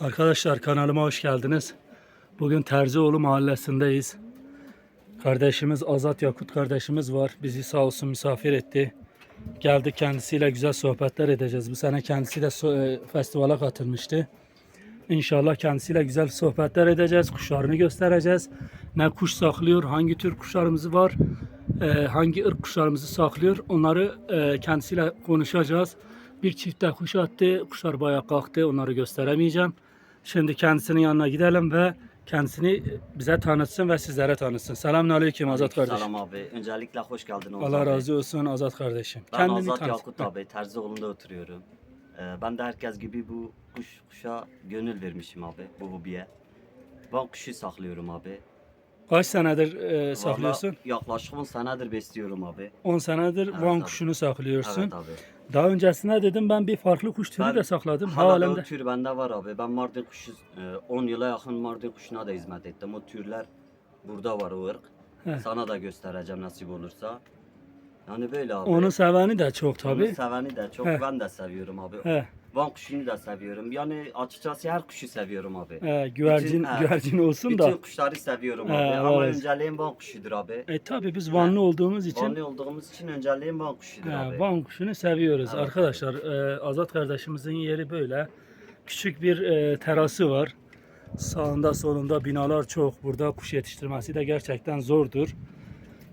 Arkadaşlar kanalıma hoş geldiniz. Bugün Terzioğlu mahallesindeyiz. Kardeşimiz Azat Yakut kardeşimiz var. Bizi sağ olsun misafir etti. Geldik kendisiyle güzel sohbetler edeceğiz. Bu sene kendisi de e, festivale katılmıştı. İnşallah kendisiyle güzel sohbetler edeceğiz. Kuşlarını göstereceğiz. Ne kuş saklıyor, hangi tür kuşlarımız var, e, hangi ırk kuşlarımızı saklıyor. Onları e, kendisiyle konuşacağız. Bir çifte kuş attı. Kuşlar bayağı kalktı. Onları gösteremeyeceğim. Şimdi kendisinin yanına gidelim ve kendisini bize tanıtsın ve sizlere tanıtsın. Selamünaleyküm Azat kardeşim. Selam abi. Öncelikle hoş geldin Oğuz Allah razı olsun Azat kardeşim. Ben Azat tanıt. Yakut abi. Terzioğlu'nda oturuyorum. Ee, ben de herkes gibi bu kuş kuşa gönül vermişim abi. Bu hobiye. Ben kuşu saklıyorum abi. Kaç senedir e, saklıyorsun? Vallahi yaklaşık 10 senedir besliyorum abi. 10 senedir Evet Van abi. kuşunu saklıyorsun. Evet abi. Daha öncesinde dedim ben bir farklı kuş türü Ben de sakladım. Hala da o tür bende var abi. Ben Mardin kuşu e, 10 yıla yakın Mardin kuşuna da hizmet ettim. O türler burada var o ırk. He. Sana da göstereceğim nasip olursa. Yani böyle abi. Onu seveni de çok Onu seveni de çok He. ben de seviyorum abi. He, Van kuşunu da seviyorum. Yani açıkçası her kuşu seviyorum abi. he, güvercin, Bütün- he. güvercin olsun Bütün da. kuşları seviyorum He, abi. Ama önceliğim Van kuşudur abi. E tabi biz Vanlı olduğumuz için Vanlı olduğumuz için önceliğim Van kuşudur he, abi. Van kuşunu seviyoruz. Evet, Arkadaşlar e, Azat kardeşimizin yeri böyle. Küçük bir e, terası var. Sağında solunda binalar çok. Burada kuş yetiştirmesi de gerçekten zordur.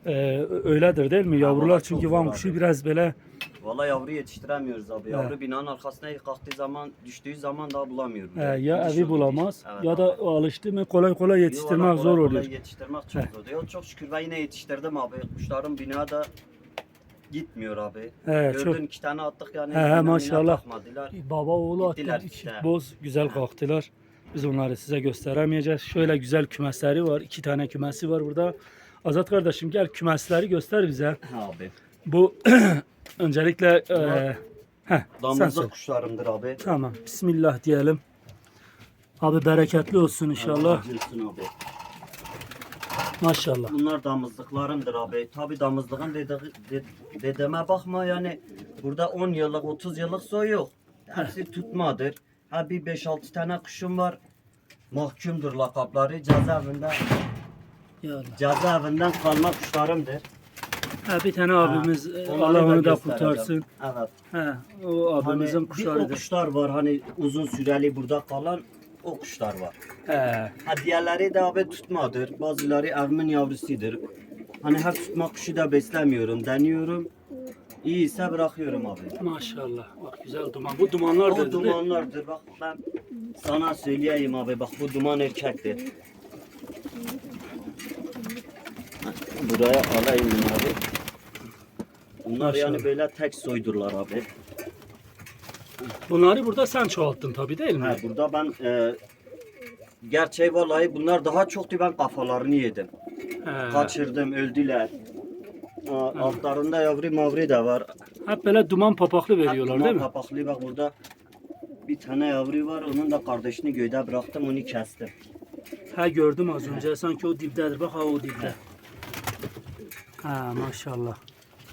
E, öyledir değil mi? Yavrular çünkü Van kuşu abi. biraz böyle Valla yavru yetiştiremiyoruz abi. Yavru He. binanın arkasına kalktığı zaman, düştüğü zaman daha bulamıyoruz. He, ya evi bulamaz evet ya abi. da alıştı mı kolay kolay Yo, yetiştirmek valla zor kolay oluyor. kolay Yetiştirmek çok zor. Ya çok şükür ben yine yetiştirdim abi. Kuşların bina da gitmiyor abi. He, Gördün çok iki tane attık yani. He, he, bina- bina maşallah. takmadılar. baba oğlu Gittiler işte. boz güzel kalktılar. Biz onları size gösteremeyeceğiz. Şöyle güzel kümesleri var. iki tane kümesi var burada. Azat kardeşim gel kümesleri göster bize. Abi. Bu öncelikle e, heh, sen Damızlık söyle. kuşlarımdır abi. Tamam. Bismillah diyelim. Abi bereketli olsun inşallah. Acılsın abi. Maşallah. Bunlar damızlıklarımdır abi. Tabi damızlığın dede, de- dedeme bakma yani burada 10 yıllık 30 yıllık soy yok. Hepsi tutmadır. Ha bir 5-6 tane kuşum var. Mahkumdur lakapları. Cezaevinden, Ya Allah. cezaevinden kalma kuşlarımdır. Ha, bir tane abimiz e, Onları Allah onu da göstereceğim. kurtarsın. Evet. He, o abimizin Hani bir o kuşlarıdır. kuşlar var hani uzun süreli burada kalan o kuşlar var. He. Ha diğerleri de abi tutmadır. Bazıları evimin yavrusudur. Hani her tutma kuşu da beslemiyorum, deniyorum. İyiyse bırakıyorum abi. Maşallah. Bak güzel duman. Bu dumanlardır O mi? dumanlardır. Bak ben sana söyleyeyim abi. Bak bu duman erkektir. Ha, Buraya alayım bunları. Bunlar yani böyle tek soydurlar abi. Bunları burada sen çoğalttın tabii değil mi? Ha, burada ben e, gerçeği vallahi bunlar daha çoktu ben kafalarını yedim. He. Kaçırdım öldüler. Aa, Altlarında yavru mavri de var. Hep böyle duman papaklı veriyorlar Bunlar değil mi? Kapaklı bak burada bir tane yavru var. Onun da kardeşini göyde bıraktım onu kestim. Ha gördüm az önce. Sanki o diptedir. Bak ha o dipte. Ha maşallah.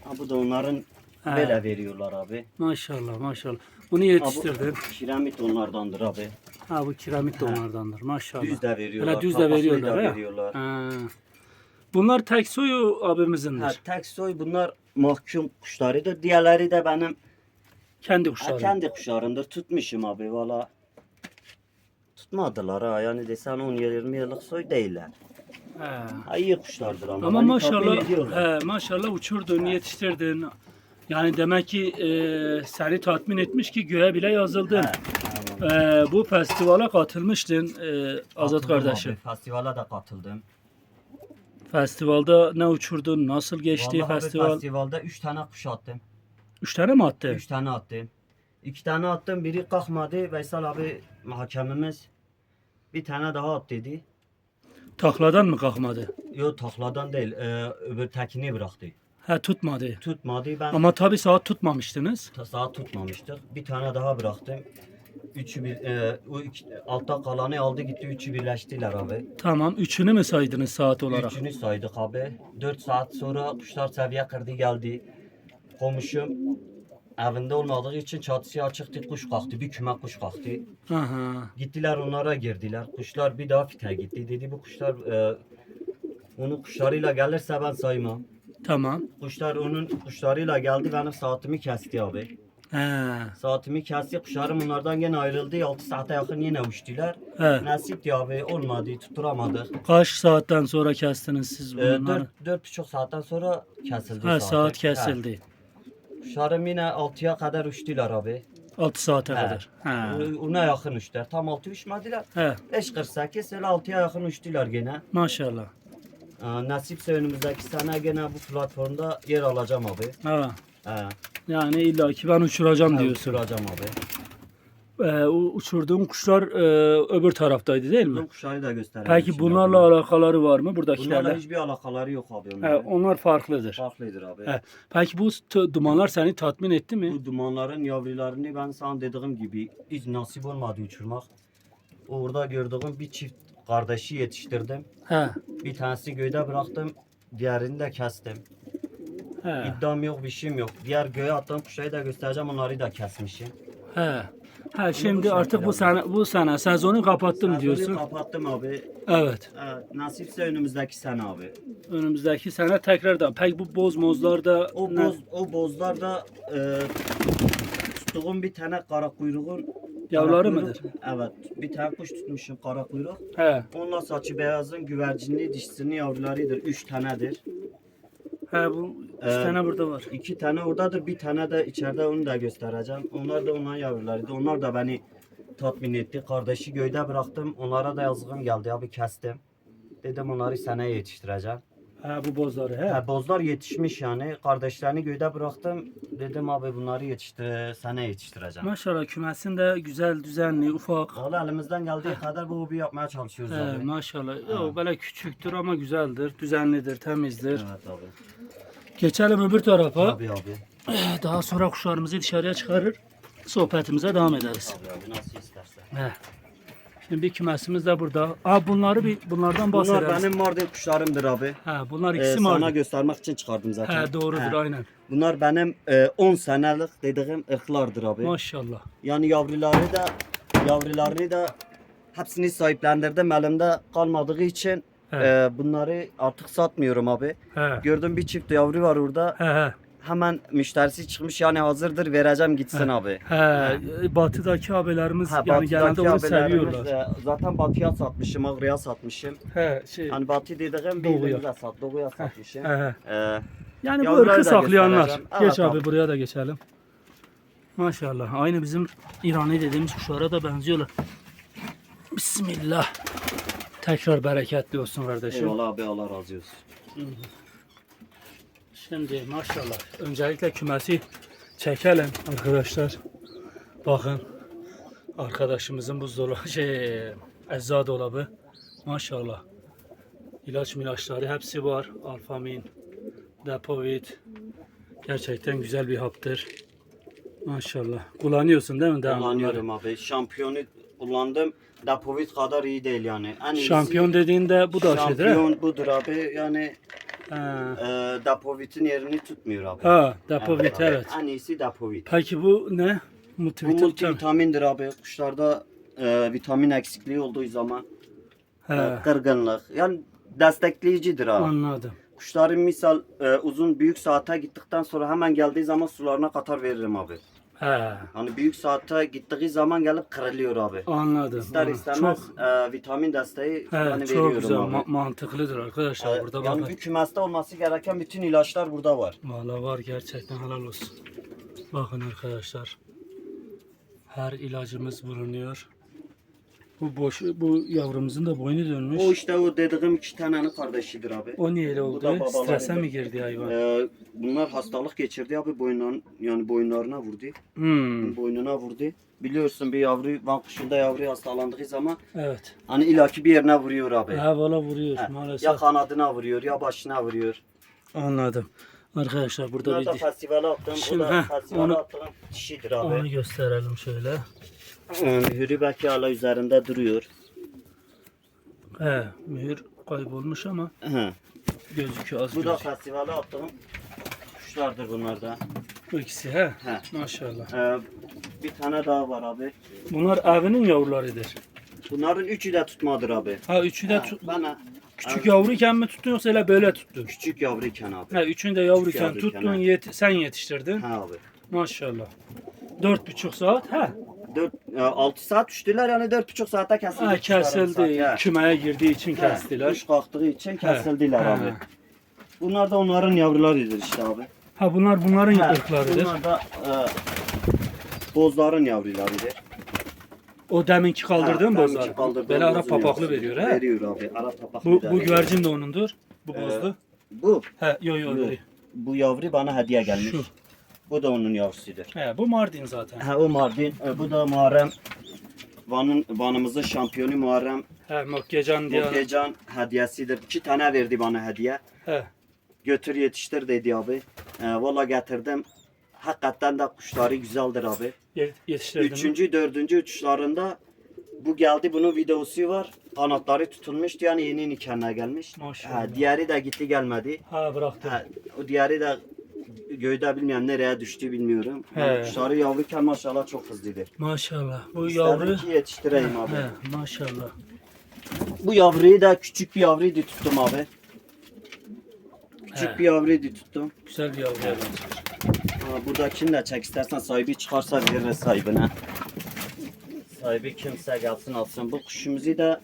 Ha, bu da onların He. böyle veriyorlar abi. Maşallah maşallah. Bunu Ha, yetiştirdin. bu kiremit onlardandır abi. Ha bu kiremit de onlardandır. Maşallah. Düz de veriyorlar. Hele düz de veriyorlar. da he? veriyorlar. Ha. Bunlar tek soyu abimizindir. Ha, tek soy bunlar mahkum kuşlarıdır. Diğerleri de benim Kendi ha, kuşları. kendi kuşlarımdır. Tutmuşum abi valla. Tutmadılar ha yani desen 10-20 yıllık soy değiller. Ha, iyi kuşlardır ama. Ama Beni maşallah tatmin ediyorlar. he, maşallah uçurdun, yetiştirdin. Yani demek ki e, seni tatmin etmiş ki göğe bile yazıldın. E, bu festivale katılmıştın e, Azat Katıldım kardeşim. abi, Festivale de katıldım. Festivalda ne uçurdun? Nasıl geçti Vallahi abi festival? festivalde 3 tane kuş attım. Üç tane mi attı? 3 tane attım. 2 tane attım biri kalkmadı. Veysel abi hakemimiz bir tane daha at dedi. Takladan mı kalkmadı? Yo takladan değil e, öbür tekini bıraktı. He tutmadı. Tutmadı ben Ama tabi saat tutmamıştınız. ta- saat tutmamıştık. Bir tane daha bıraktım. Üçü bir, e, o iki, altta kalanı aldı gitti. Üçü birleştiler abi. Tamam. Üçünü mü saydınız saat olarak? Üçünü saydık abi. 4 saat sonra kuşlar seviye kırdı geldi. Komşum evinde olmadığı için çatısı açıktı. Kuş kalktı. Bir küme kuş kalktı. Aha. Gittiler onlara girdiler. Kuşlar bir daha fite gitti. Dedi bu kuşlar e, onun kuşlarıyla gelirse ben saymam. Tamam. Kuşlar onun kuşlarıyla geldi benim saatimi kesti abi. He. Saatimi kesti kuşlarım onlardan gene ayrıldı. 6 saate yakın yine uçtular. He. Nasipti abi olmadı tutturamadık. Kaç saatten sonra kestiniz siz E, bunları? dört, dört buçuk saatten sonra kesildi Ha, saat kesildi. Kuşlarım yine 6'ya kadar uçtular abi. 6 saate He. kadar. Ha. Ona yakın uçtular. Tam 6 uçmadılar. He. 5.48 öyle 6'ya yakın uçtular gene. Maşallah. Aa, nasipse önümüzdeki sene gene bu platformda yer alacağım abi. Ha. He. Yani illaki ben uçuracağım diyorsun. Uçuracağım abi. Ee, o uçurduğun kuşlar e, öbür taraftaydı değil mi? Kuşları da göstereyim. Peki bunlarla abi. alakaları var mı Bunlarla buradakilerle? hiçbir alakaları yok abi He, onların. onlar farklıdır. Farklıdır abi. He. Peki bu dumanlar seni tatmin etti mi? Bu dumanların yavrularını ben sana dediğim gibi hiç nasip olmadı uçurmak. Orada gördüğüm bir çift kardeşi yetiştirdim. He. Bir tanesi göğde bıraktım. Diğerini de kestim. He. İddiam yok bir şeyim yok. Diğer göğe attığım kuşları da göstereceğim onları da kesmişim. He. Ha şimdi artık bu sene bu sene sezonu kapattım Sezonu diyorsun. kapattım abi. Evet. Evet, nasipse önümüzdeki sene abi. Önümüzdeki sene tekrardan. Peki bu bozmozlar da O ne- boz o bozlar da e, tuttuğum bir tane kara kuyruğun Yavruları kara kuyruk- mıdır? Evet. Bir tane kuş tutmuşum kara kuyruk. He. Onunla saçı beyazın güvercinli dişisinin yavrularıdır. Üç tanedir. He bu iki Ee, tane burada var. İki tane oradadır. Bir tane de içeride onu da göstereceğim. Onlar da onların yavrularıydı. Onlar da beni tatmin etti. Kardeşi göyde bıraktım. Onlara da yazgım geldi abi kestim. Dedim onları seneye yetiştireceğim. He bu bozları he. Ha, bozlar yetişmiş yani. Kardeşlerini göyde bıraktım. Dedim abi bunları yetiştir, sene yetiştireceğim. Maşallah kümesin de güzel, düzenli, ufak. Valla elimizden geldiği kadar bu hobi yapmaya çalışıyoruz He, abi. maşallah. Yo, böyle küçüktür ama güzeldir, düzenlidir, temizdir. Evet abi. Geçelim öbür tarafa. Abi abi. Daha sonra kuşlarımızı dışarıya çıkarır. Sohbetimize devam ederiz. Abi abi nasıl istersen. He. Şimdi bir kümesimiz de burada. Aa bunları bir bunlardan Bunlar bahsedelim. benim Mardin kuşlarımdır abi. He, bunlar Ee, ikisi mi sana var? göstermek için çıkardım zaten. He, doğrudur He. aynen. Bunlar benim e, 10 senelik dediğim ırklardır abi. Maşallah. Yani yavruları da yavrularını da hepsini sahiplendirdim elimde kalmadığı için He. e, bunları artık satmıyorum abi. He. Gördüm bir çift yavru var orada. He he. Hemen müşterisi çıkmış yani hazırdır vereceğim gitsin abi. He. Batıdaki abilerimiz Ha, yani batıdaki genelde onu abilerimiz, seviyorlar. e, Zaten batıya satmışım, Ağrı'ya satmışım. He şey. Hani batı dediğim Doğuya. bildiğimize sat, doğuya satmışım. He he. Ee, Yani bu Yavruları ırkı da saklayanlar. göstereceğim. Geç Evet, abi abi. buraya da geçelim. Maşallah. Aynı bizim İrani dediğimiz kuşlara da benziyorlar. Bismillah. Tekrar bereketli olsun kardeşim. eyvallah abi Allah razı olsun. Şimdi maşallah. Öncelikle kümesi çekelim arkadaşlar. Bakın. Arkadaşımızın buzdolabı şey ecza dolabı. Maşallah. İlaç milaçları hepsi var. Alfamin, Depovit. Gerçekten güzel bir haptır. Maşallah. Kullanıyorsun değil mi? devamlı Kullanıyorum abi. Şampiyonu kullandım. Dapovit kadar iyi değil yani. En iyisi- Şampiyon dediğinde bu da şeydir. he? Şampiyon budur abi. Yani Ha, e, Dapovit'in yerini tutmuyor abi. ha Depovit abi. evet. En iyisi Dapovit. Peki bu ne? Bu Multivitamin. multivitamindir abi. Kuşlarda e, vitamin eksikliği olduğu zaman e, He, kırgınlık. Yani destekleyicidir abi. anladım. Kuşların misal e, uzun büyük saate gittikten sonra hemen geldiği zaman sularına katar veririm abi. He, Hani büyük saate gittiği zaman gelip kırılıyor abi. anladım. İster anladım. istemez Çok, e, vitamin desteği he, hani çok veriyorum güzel, abi. ma- mantıklıdır arkadaşlar. E, burada yani bakın. bir kümeste olması gereken bütün ilaçlar burada var. Valla var gerçekten helal olsun. Bakın arkadaşlar. Her ilacımız bulunuyor. Bu boş, bu yavrumuzun da boynu dönmüş. O işte o dediğim iki tanenin kardeşidir abi. O niye öyle da oldu? Strese mi girdi hayvan? E, bunlar hastalık geçirdi abi boynun yani boyunlarına vurdu. Hmm, Boynuna vurdu. Biliyorsun bir yavru van kuşunda yavru hastalandığı zaman evet. hani ilaki bir yerine vuruyor abi. Ha valla vuruyor He, maalesef. Ya kanadına vuruyor ya başına vuruyor. Anladım. Arkadaşlar burada Bunlar bir da di- festivale attığım, Şimdi, o da festivale onu- attığım dişidir onu abi. gösterelim şöyle. Yani Hürri belki hala üzerinde duruyor. He, mühür kaybolmuş ama Hı. gözüküyor az Bu da gözüküyor. festivale attığım kuşlardır bunlar da. Bu ikisi he. He. Maşallah. Ee, bir tane daha var abi. Bunlar evinin yavrularıdır. Bunların üçü de tutmadır abi. Ha üçü de tut- bana küçük yavruyken mi tuttun yoksa öyle böyle tuttun? küçük yavruyken abi. Ha üçünü de yavruyken yavruyken, tuttun yet- sen yetiştirdin. Ha abi. Maşallah. Dört buçuk saat ha. 4 6 saat düştüler yani 4,5 saate kesildi. Ha kuşlar kesildi. saat, he. Kümeye girdiği için He, kestiler. Kuş kalktığı için kesildiler He. abi. Bunlar da onların yavrularıdır işte abi. Ha bunlar bunların He, ırklarıdır. Bunlar da e, bozların yavrularıdır. O deminki kaldırdığın Ha, bozlar. kaldırdığım Böyle Arap papaklı veriyor ha. Veriyor abi. Arap papaklı Bu, bu güvercin de onundur. Bu Ee, bozdu. Bu. He yo yo Bu. Bu yavru bana hediye gelmiş. Şu. Bu da onun yavrusudur. He bu Mardin zaten. Ha o Mardin, e, bu da Muharrem. Van'ın Van'ımızın şampiyonu Muharrem. He Mokkecan diye. Mokkecan hediyesidir. İki tane verdi bana hediye. He. Götür yetiştir dedi abi. E, Valla getirdim. Hakikaten de kuşları güzeldir abi. Yet- Yetiştirdin. mi? Üçüncü, dördüncü uçuşlarında bu geldi. Bunun videosu var. Kanatları tutulmuştu yani yeni nikahına gelmiş. Maşallah. Ha, diğeri de gitti gelmedi. Ha bıraktım. Ha, o diğeri de göğde bilmiyorum nereye düştü bilmiyorum. He. Kuşları yavruyken maşallah çok hızlıdır. Maşallah. Bu İstedim yavru. ki yetiştireyim abi. He, maşallah. Bu yavruyu da küçük bir yavruydu tuttum abi. Küçük He. bir yavruydu tuttum. Güzel bir yavru. benziyor. Ha, buradakini de çek istersen sahibi çıkarsa veririz sahibine. Sahibi kimse gelsin alsın. Bu kuşumuzu da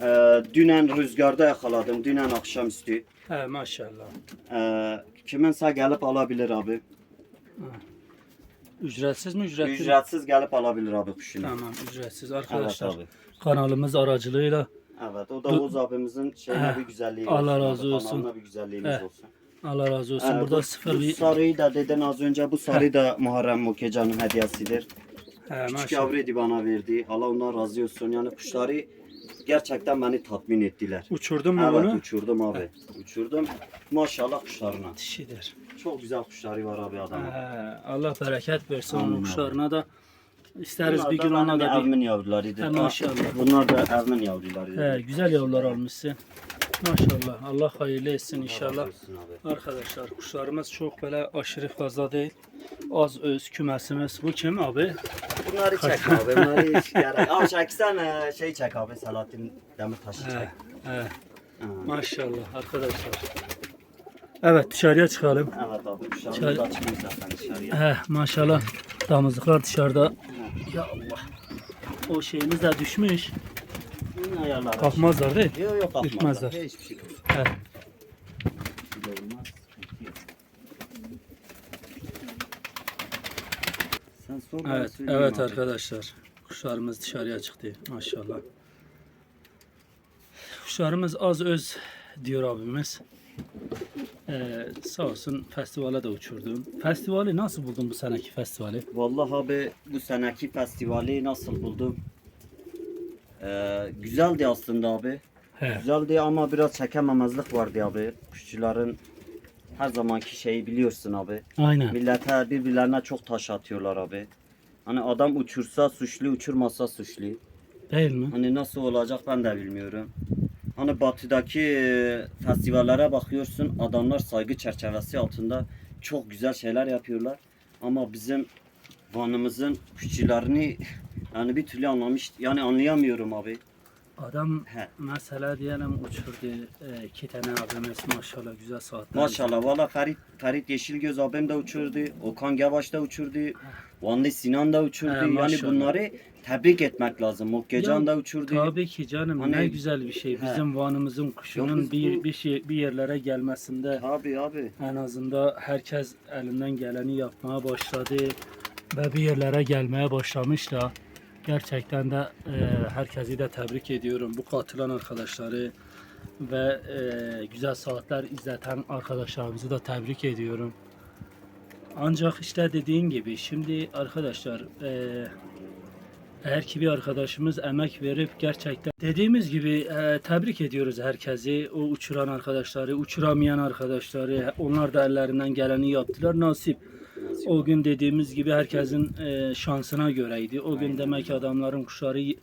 e, dünen rüzgarda yakaladım. Dünen akşamüstü. He maşallah. E, kiminse gelip alabilir abi. Ücretsiz mi ücretli mi? Ücretsiz gelip alabilir abi kuşunu. Tamam ücretsiz Evet arkadaşlar. abi. Kanalımız aracılığıyla Evet o da Bu- Oğuz abimizin şeyine bir güzelliği Allah olsun. razı abi, olsun. kanalına bir güzelliğimiz He. olsun. Allah razı olsun. Ee, Burada bu, sıfır bu bir sarıyı da deden az önce bu sarı da Muharrem Mokecan'ın hediyesidir. He, Küçük maşallah. yavruydu bana verdi. Allah ondan razı olsun. Yani kuşları gerçekten beni tatmin ettiler. Uçurdun mu Evet bunu? uçurdum abi. Uçurdum. Maşallah kuşlarına. Dişidir. Çok güzel kuşları var abi He, adamın. Allah bereket versin onun kuşlarına da. İsteriz Bunlar bir gün ona da bir evimin yavrularıdır. He, maşallah. Bunlar da evimin yavrularıdır. He, güzel yavrular almışsın. Maşallah. Allah hayırlı etsin Allah inşallah. Arkadaşlar kuşlarımız çok böyle aşırı fazla değil. Az öz kümesimiz. Bu kim abi? Bunları çek abi. Bunları hiç gerek. Abi çeksen şey çek abi. Selahattin Demirtaş'ı çek. He. Maşallah arkadaşlar. Evet dışarıya çıkalım. Evet abi kuşlarımız Çay- çıkmış zaten dışarıya. He maşallah damızlıklar dışarıda. Ya Allah. O şeyimiz de düşmüş. Ayarlar. Kalkmazlar değil. Yok yok kalkmazlar. Ürkmezler. Hiçbir şey yok. He. Bir de olmaz, sıkıntı yok. Sen sor ben Evet, söyleyeyim evet abi. arkadaşlar. Kuşlarımız dışarıya çıktı maşallah. Kuşlarımız az öz diyor abimiz. Ee, sağ olsun festivale de uçurdum. Festivali nasıl buldun bu seneki festivali? Vallahi abi bu seneki festivali nasıl buldum? Ee, güzeldi aslında abi. He. Güzeldi ama biraz çekememezlik vardı abi. Kuşçuların her zamanki şeyi biliyorsun abi. Aynen. Millete birbirlerine çok taş atıyorlar abi. Hani adam uçursa suçlu, uçurmasa suçlu. Değil mi? Hani nasıl olacak ben de bilmiyorum. Hani batıdaki e, festivallere bakıyorsun adamlar saygı çerçevesi altında çok güzel şeyler yapıyorlar. Ama bizim Van'ımızın kuşçularını yani bir türlü anlamış yani anlayamıyorum abi. Adam He. mesela diyelim uçurdu e, iki tane abimiz maşallah güzel saatler. Maşallah valla Ferit, Ferit Yeşilgöz abim de uçurdu. Okan Gevaş da uçurdu. Vanlı Sinan da uçurdu. He, yani maşallah. bunları tebrik etmek lazım. Mokkecan Ya, da uçurdu. Tabii ki canım Hani- ne güzel bir şey. He. Bizim Van'ımızın kuşunun biz bir bu- bir şey bir yerlere gelmesinde Abi abi. en azından herkes elinden geleni yapmaya başladı ve bir yerlere gelmeye başlamış da gerçekten de e, herkesi de tebrik ediyorum. Bu katılan arkadaşları ve e, güzel saatler izleten arkadaşlarımızı da tebrik ediyorum. Ancak işte dediğin gibi şimdi arkadaşlar e, eğer ki bir arkadaşımız emek verip gerçekten dediğimiz gibi e, tebrik ediyoruz herkesi. O uçuran arkadaşları, uçuramayan arkadaşları onlar da ellerinden geleni yaptılar. Nasip. O gün dediğimiz gibi herkesin e, şansına göreydi. O gün demek ki adamların kuşları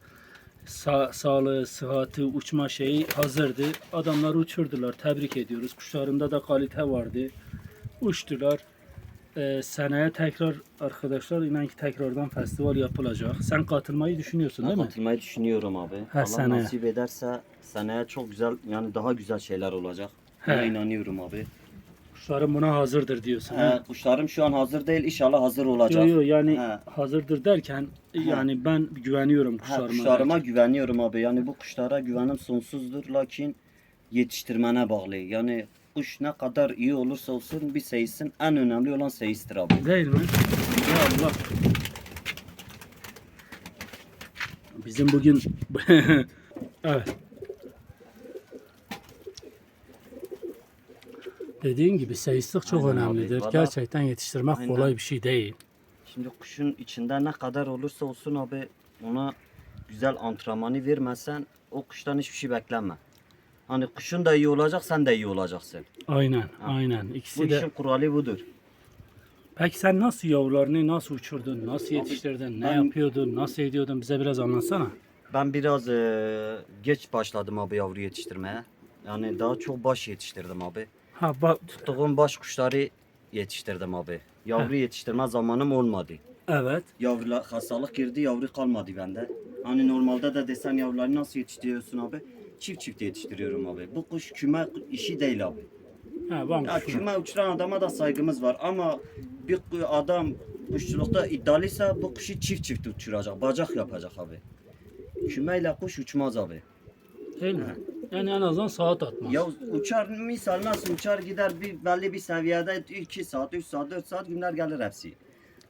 sa- sağlığı, sıhhati, uçma şeyi hazırdı. Adamlar uçurdular. Tebrik ediyoruz. Kuşlarında da kalite vardı. Uçtular. e, seneye tekrar arkadaşlar inan ki tekrardan festival yapılacak. Sen katılmayı düşünüyorsun değil Ben mi? katılmayı düşünüyorum abi. Ha, Allah seneye. nasip ederse seneye çok güzel yani daha güzel şeyler olacak. He. inanıyorum abi. Kuşlarım buna hazırdır diyorsun. He, kuşlarım şu an hazır değil. İnşallah hazır olacak. Yok yok yani He. hazırdır derken yani ben güveniyorum kuşlarıma. kuşlarıma güveniyorum abi. Yani bu kuşlara güvenim sonsuzdur. Lakin yetiştirmene bağlı. Yani kuş ne kadar iyi olursa olsun bir seyisin. En önemli olan seyistir abi. Değil mi? Ya Allah. Bizim bugün evet. Dediğin gibi seyislik çok Aynen abi. önemlidir. Valla- Gerçekten yetiştirmek Aynen. kolay bir şey değil. Şimdi kuşun içinde ne kadar olursa olsun abi ona güzel antrenmanı vermezsen o kuştan hiçbir şey bekleme. Hani kuşun da iyi olacak sen de iyi olacaksın. Aynen, aynen. Bu İkisi de. işin kuralı budur. Peki sen nasıl yavrularını nasıl uçurdun, nasıl yetiştirdin, ne ben- yapıyordun, nasıl ediyordun bize biraz anlatsana. Ben biraz eee, geç başladım abi yavru yetiştirmeye. Yani daha çok baş yetiştirdim abi. Ha bak, Tuttuğum baş kuşları yetiştirdim abi. Yavru yetiştirme zamanım olmadı. evet. Yavrula hastalık girdi yavru kalmadı bende. Hani normalde de desen yavruları nasıl yetiştiriyorsun abi? Çift çift yetiştiriyorum abi. Bu kuş küme işi değil abi. Ha, bak Ya küme uçuran adama da saygımız var ama bir adam kuşçulukta iddialıysa bu kuşu çift çift uçuracak, bacak yapacak abi. Kümeyle kuş uçmaz abi. Değil mi? Yani en azından saat atmaz. Ya uçar misal nasıl uçar gider bir belli bir seviyede 2 saat, 3 saat, 4 saat günler gelir hepsi.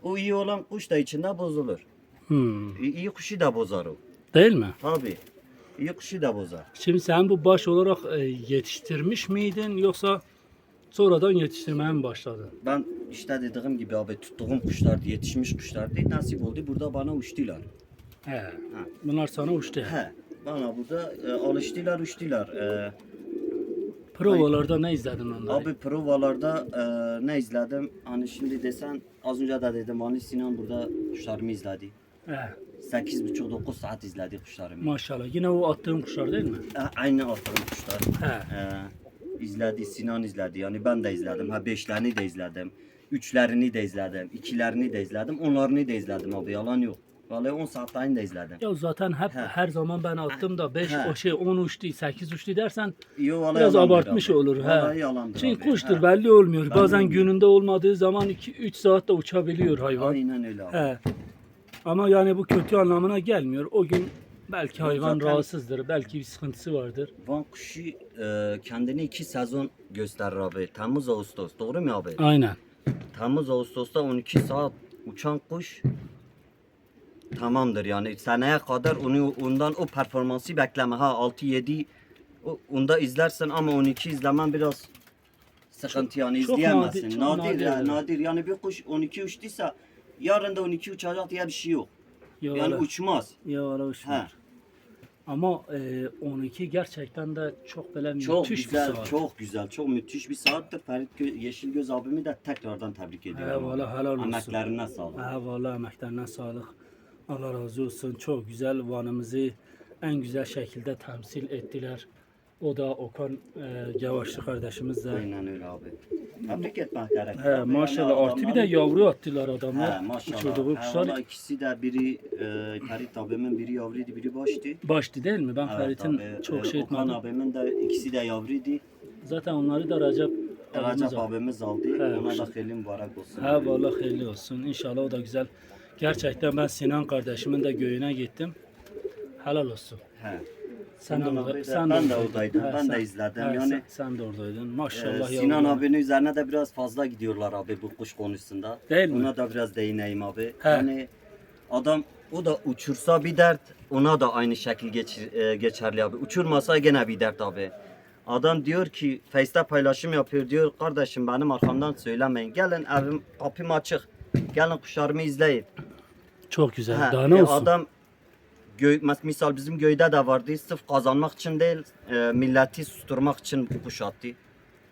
O iyi olan kuş da içinde bozulur. Hmm. İyi, kuşu da bozar o. Değil mi? Tabii. İyi kuşu da bozar. Şimdi sen bu baş olarak e, yetiştirmiş miydin yoksa sonradan yetiştirmeye mi başladın? Ben işte dediğim gibi abi tuttuğum kuşlardı, yetişmiş kuşlardı. Nasip oldu burada bana uçtular. He. Bunlar sana uçtu. He. Bana burada e, alıştılar, uçtular. E, Provalarda ne izledin onları? abi provalarda e, ne izledim? Hani şimdi desen az önce de dedim Ali Sinan burada kuşlarımı izledi. He. 8,5-9 saat izledi kuşlarımı. Maşallah. Yine o attığın kuşlar değil mi? E, aynı attığım kuşlar. He. E, izledi, Sinan izledi. Yani ben de izledim. Ha beşlerini de izledim. Üçlerini de izledim. ikilerini de izledim. Onlarını da izledim abi. Yalan yok. Vallahi 10 saatlerini de izledim. Ya zaten hep He. her zaman ben attım da 5 He. o şey 10 uçtu, 8 uçtu dersen Yo, vallahi Biraz yalandır abartmış abi. olur, he. Vallahi yalandır çünkü abi. kuştur He. belli olmuyor. Belli Bazen olmuyor. gününde olmadığı zaman 2-3 saat de uçabiliyor hayvan. Aynen öyle abi. He. Ama yani bu kötü anlamına gelmiyor. O gün belki Yok, hayvan zaten- rahatsızdır, belki bir sıkıntısı vardır. Van kuşu e, kendini iki sezon gösterir abi. Temmuz Ağustos. Doğru mu abi? Aynen. Temmuz Ağustos'ta 12 saat uçan kuş tamamdır yani seneye kadar onu ondan o performansı bekleme ha 6 7 o- onda izlersin ama 12 izlemen biraz sıkıntı yani çok izleyemezsin. nadir, çok nadir, nadir, ya, evet. nadir yani bir kuş 12 uçtuysa yarın da 12 uçacak diye bir şey yok. Ya Yani öyle- uçmaz. ya öyle He. uçmuyor. Ama e, 12 gerçekten de çok böyle Çok müthiş güzel, bir saat. çok güzel, çok müthiş bir saattir. Ferit Gö- Yeşilgöz abimi de tekrardan tebrik ediyorum. vallahi helal olsun. Emeklerine sağlık. Ha vallahi emeklerine sağlık. Allah razı olsun. Çok güzel Van'ımızı en güzel şekilde temsil ettiler. O da Okan e, Yavaşlı kardeşimiz de. Aynen öyle abi. Tebrik etmek gerek. He, maşallah Yani artı bir de yavru attılar adamlar. He maşallah. Uçurdu bu He, kuşlar. valla ikisi de biri e, Ferit abimin biri yavruydu biri baştı. Baştı değil mi? Ben Evet Ferit'in çok e, şey Okan etmedim. abimin de ikisi de yavruydu. Zaten onları da Recep Recep aldı. abimiz aldı. He, Ona da hayırlı mübarek olsun. Ha vallahi hayırlı olsun. İnşallah o da güzel. Gerçekten ben Sinan kardeşimin de göğüne gittim. Helal olsun. He. Sen de Sinan orada, de- sen ben de oradaydın. oradaydım, Ha, ben de sen- izledim. ha, Yani- sen, sen de oradaydın. Maşallah Sinan yavrular. abinin üzerine de biraz fazla gidiyorlar abi bu kuş konusunda. Değil mi? Ona da biraz değineyim abi. He. Yani adam o da uçursa bir dert, ona da aynı şekil geç, e, geçerli abi. Uçurmasa gene bir dert abi. Adam diyor ki Face'te paylaşım yapıyor diyor kardeşim benim arkamdan söylemeyin. Gelin evim kapım açık. Gelin kuşlarımı izleyin. Çok güzel. He, Daha ne e, olsun? Adam göy, misal bizim köyde de vardı. Sırf kazanmak için değil, e, milleti susturmak için bu kuş attı.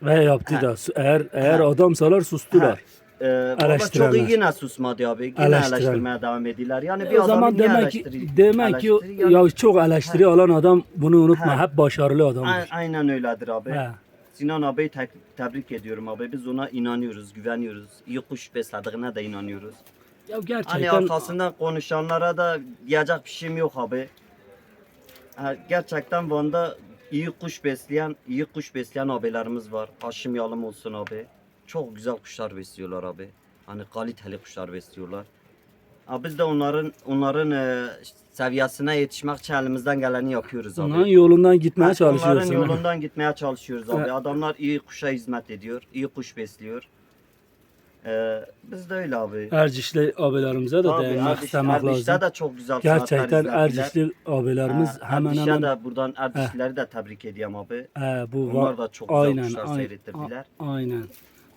Ve yaptı He. da. Eğer eğer He. adamsalar sustular. Ee, valla çok iyi yine susmadı abi. Yine eleştirmeye devam ediyorlar. Yani bir E, o adamı zaman demek ki demek ki yani- ya çok eleştiri alan adam bunu unutma. He. Hep başarılı A- adamdır. aynen öyledir abi. He. Sinan tek- tebrik ediyorum abi. Biz ona inanıyoruz, güveniyoruz. İyi kuş beslediğine de inanıyoruz. Ya Hani gerçekten arkasından konuşanlara da diyecek bir şeyim yok abi. Ha, gerçekten Van'da iyi kuş besleyen, iyi kuş besleyen abilerimiz var. Haşim Yalım olsun abi. Çok güzel kuşlar besliyorlar abi. Hani kaliteli kuşlar besliyorlar. Ha, biz de onların onların e, seviyesine yetişmek için elimizden geleni yapıyoruz abi. onların yolundan gitmeye Onların çalışıyorsun. yolundan gitmeye çalışıyoruz abi. Evet. Adamlar iyi kuşa hizmet ediyor, iyi kuş besliyor. Ee, biz de öyle abi. Ercişli abilerimize de Tabii, değinmek istemek lazım. de çok güzel sanatlar Gerçekten. Ercişli abilerimiz Ha, hemen Erdiş'e hemen de buradan Erdişlileri de tebrik ediyorum abi. He, bu Onlar da çok güzel Aynen, kuşlar aynen, seyrettirdiler. aynen.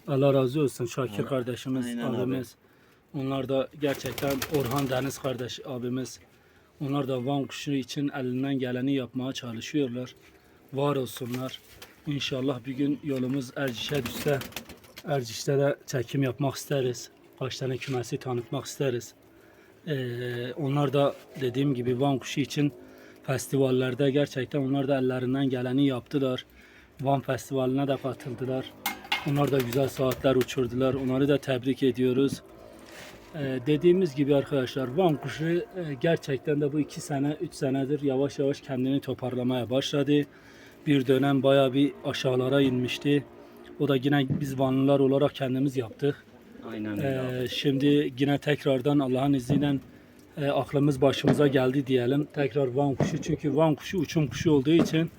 Allah razı olsun Şakir Allah- kardeşimiz, Aynen abi. abimiz. Onlar da gerçekten Orhan Deniz kardeş abimiz. Onlar da Van kuşu için elinden geleni yapmaya çalışıyorlar. Var olsunlar. İnşallah bir gün yolumuz Erciş'e düşse Erciş'te de çekim yapmak isteriz. Kaç tane kümesi tanıtmak isteriz. Ee, onlar da dediğim gibi Van kuşu için festivallerde gerçekten onlar da ellerinden geleni yaptılar. Van Festivali'ne de katıldılar. Onlar da güzel saatler uçurdular. Onları da tebrik ediyoruz. Ee, dediğimiz gibi arkadaşlar Van kuşu e, gerçekten de bu iki sene, üç senedir yavaş yavaş kendini toparlamaya başladı. Bir dönem baya bir aşağılara inmişti. O da yine biz Vanlılar olarak kendimiz yaptık. Aynen öyle abi. Ee, şimdi yine tekrardan Allah'ın izniyle e, aklımız başımıza geldi diyelim. Tekrar Van kuşu çünkü Van kuşu uçum kuşu olduğu için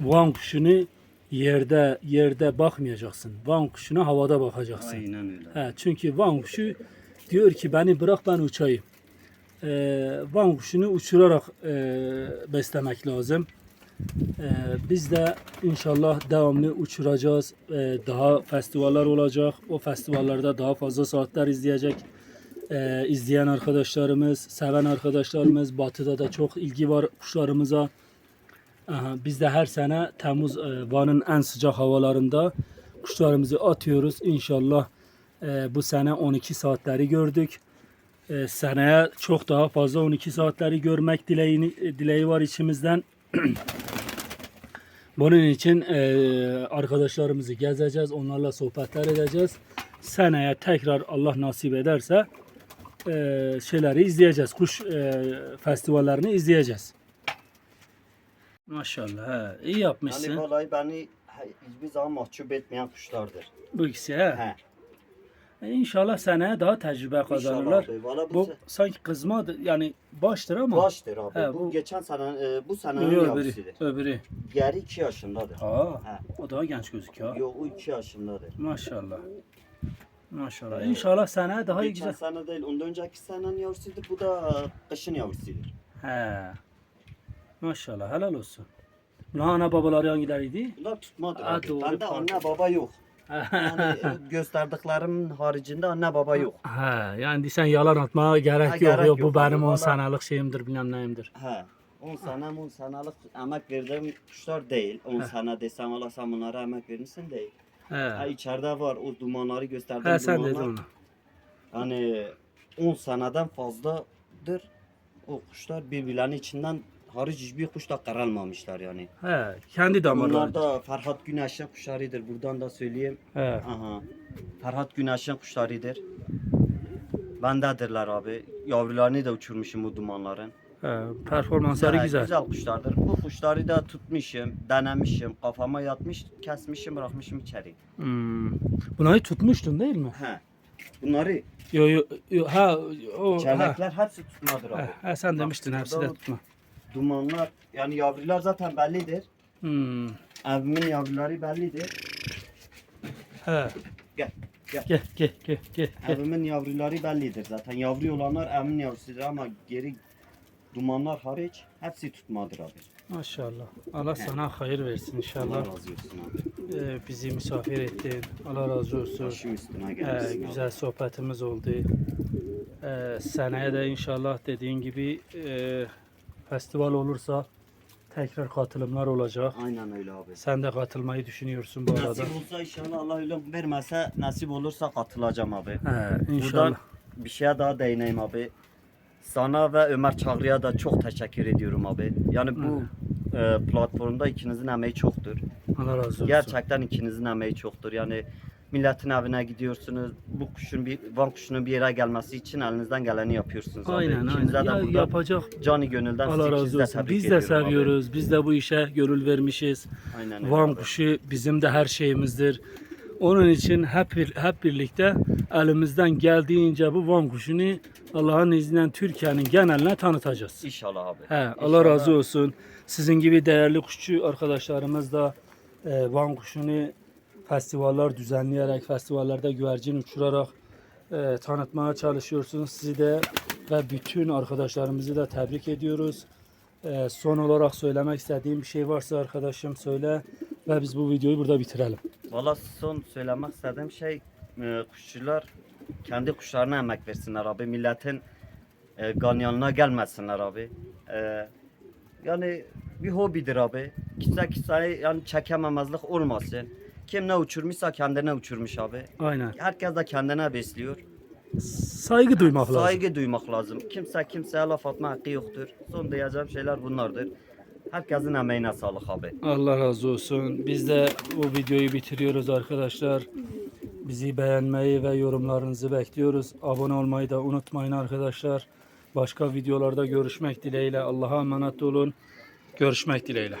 Van kuşunu yerde yerde bakmayacaksın. Van kuşuna havada bakacaksın. Aynen öyle. He, çünkü Van kuşu diyor ki beni bırak ben uçayım. Ee, Van kuşunu uçurarak e, beslemek lazım. Ee, biz de inşallah devamlı uçuracağız. Ee, daha festivaller olacak. O festivallerde daha fazla saatler izleyecek. Ee, izleyen arkadaşlarımız, seven arkadaşlarımız. Batı'da da çok ilgi var kuşlarımıza. Aha, biz de her sene Temmuz e, Van'ın en sıcak havalarında kuşlarımızı atıyoruz. İnşallah e, bu sene 12 saatleri gördük. E, seneye çok daha fazla 12 saatleri görmek dileğini, dileği var içimizden. Bunun için e, arkadaşlarımızı gezeceğiz, onlarla sohbetler edeceğiz. Seneye tekrar Allah nasip ederse e, şeyleri izleyeceğiz, kuş e, festivallerini izleyeceğiz. Maşallah, he, iyi yapmışsın. Yani vallahi beni hiçbir zaman mahcup etmeyen kuşlardır. Bu ikisi he. He. E, İnşallah seneye daha tecrübe kazanırlar. Abi. Valla bu, Bu se- sanki kızmadır yani baştır ama. baştır abi. He, bu, bu- geçen sene e, bu senenin yok, öbürü, öbürü. Diğeri 2 yaşındadır. He. o daha genç gözüküyor. Yok o 2 yaşındadır. Maşallah. Maşallah. Evet. İnşallah seneye daha iyi Geçen güzel. sene değil, ondan önceki senenin yavrusuydu. Bu da kışın yavrusudur. He. Maşallah helal olsun. Bunlar ana babaları hangileriydi? Bunlar tutmadır Ha, abi. Bende pardon. anne baba yok. Yani e, gösterdiklerimin haricinde anne baba yok. He, yani sen yalan atmaya gerek Ha, yok. gerek yok. Bu benim 10 Vallahi- senelik şeyimdir bilmem neyimdir. He. 10 sene 10 senelik emek verdiğim kuşlar değil. 10 sene desem Allah sen bunlara emek vermişsin değil. Ha, He. içeride var o dumanları gösterdiğim He sen dumanlar. dedin onu. Hani 10 seneden fazladır. O kuşlar birbirlerinin içinden hariç hiçbir kuş da karalmamışlar yani. He, kendi damarları. Bunlar da Ferhat Güneş'in kuşlarıdır. Buradan da söyleyeyim. He. Aha. Ferhat Güneş'in kuşlarıdır. Bendedirler abi. Yavrularını da uçurmuşum bu dumanların. He, performansları Güzel, güzel. kuşlardır. Bu kuşları da tutmuşum, denemişim, kafama yatmış, kesmişim, bırakmışım içeri. Hmm. Bunları tutmuştun değil mi? He. Bunları Yo yo, yo ha o ha. çelekler hepsi tutmadır abi. He, he, sen demiştin hepsi de tutma. Dumanlar, yani yavrular zaten bellidir. Hmm. Evimin yavruları bellidir. He. Gel, gel. Gel gel gel gel. Evimin yavruları bellidir zaten. Yavru olanlar evimin yavrusudur ama geri dumanlar hariç hepsi tutmadır abi. Maşallah. Allah sana hayır versin Allah inşallah. razı olsun abi. Ee, bizi misafir ettin. Allah razı olsun. Başım üstüne Ee, gelmesin abi. güzel sohbetimiz oldu. Ee, seneye de inşallah dediğin gibi e, festival olursa tekrar katılımlar olacak. Aynen öyle abi. Sen de katılmayı düşünüyorsun bu arada. Nasip olsa inşallah Allah öyle vermezse nasip olursa katılacağım abi. He, inşallah. Buradan bir şeye daha değineyim abi. Sana ve Ömer Çağrı'ya da çok teşekkür ediyorum abi. Yani bu e, platformda ikinizin emeği çoktur. Allah razı olsun. Gerçekten ikinizin emeği çoktur. Yani milletin evine gidiyorsunuz. Bu kuşun bir Van kuşunun bir yere gelmesi için elinizden geleni yapıyorsunuz abi. Aynen İkinize aynen. de Ya, burada yapacak Cani gönülden sizi Allah ikinizi razı de olsun. tebrik Biz de ediyorum abi. seviyoruz. Biz de bu işe gönül vermişiz. Aynen öyle Van abi. kuşu bizim de her şeyimizdir. Onun için hep bir- hep birlikte elimizden geldiğince bu Van kuşunu Allah'ın izniyle Türkiye'nin geneline tanıtacağız. İnşallah abi. He, Allah İnşallah. razı olsun. Sizin gibi değerli kuşçu arkadaşlarımız da e, Van kuşunu festivaller düzenleyerek, festivallerde güvercin uçurarak e, tanıtmaya çalışıyorsunuz. Sizi de ve bütün arkadaşlarımızı da tebrik ediyoruz. E, son olarak söylemek istediğim bir şey varsa arkadaşım söyle ve biz bu videoyu burada bitirelim. Valla son söylemek istediğim şey e, kuşçular kendi kuşlarına emek versinler abi. Milletin e, ganyanına gelmesinler abi. E, yani bir hobidir abi. Kimse kimseyi yani çekememezlik olmasın. Kim ne uçurmuşsa kendine uçurmuş abi. Aynen. Herkes de kendine besliyor. Saygı duymak lazım. Saygı duymak lazım. Kimse kimseye laf atma hakkı yoktur. Son diyeceğim şeyler bunlardır. Herkesin emeğine sağlık abi. Allah razı olsun. Biz de bu videoyu bitiriyoruz arkadaşlar. Bizi beğenmeyi ve yorumlarınızı bekliyoruz. Abone olmayı da unutmayın arkadaşlar. Başka videolarda görüşmek dileğiyle. Allah'a emanet olun. Görüşmek dileğiyle.